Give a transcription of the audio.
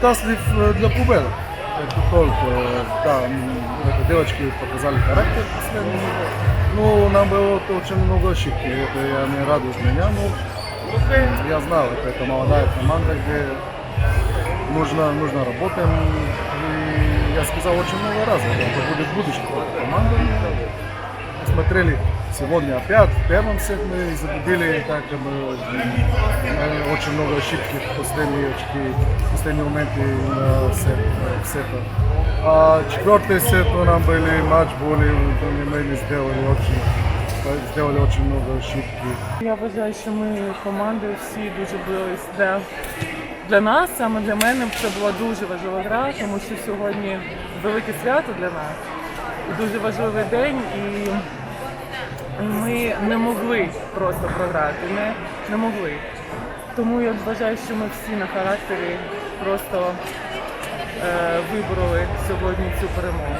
счастлив э, для победы. Это только, э, да, м, это девочки показали характер последний. Ну, нам было вот очень много ошибки, это я не радует меня, но я знал, это, это молодая команда, где нужно, нужно работать. И я сказал очень много раз, это будет будущее команда. Смотрели сегодня опять, в первом сете мы загубили так, как бы, э, очень много ошибки в последние очки, в последние моменты на сет, в сета. А четвертый сет ну, нам были матч более, мы не сделали очень, сделали очень много ошибки. Я вважаю, що ми командою всі дуже бились. Для, для нас, саме для мене, це була дуже важлива гра, тому що сьогодні велике свято для нас. І дуже важливий день, і ми не могли просто програти. Не, не могли. Тому я вважаю, що ми всі на характері просто е, вибороли сьогодні цю перемогу.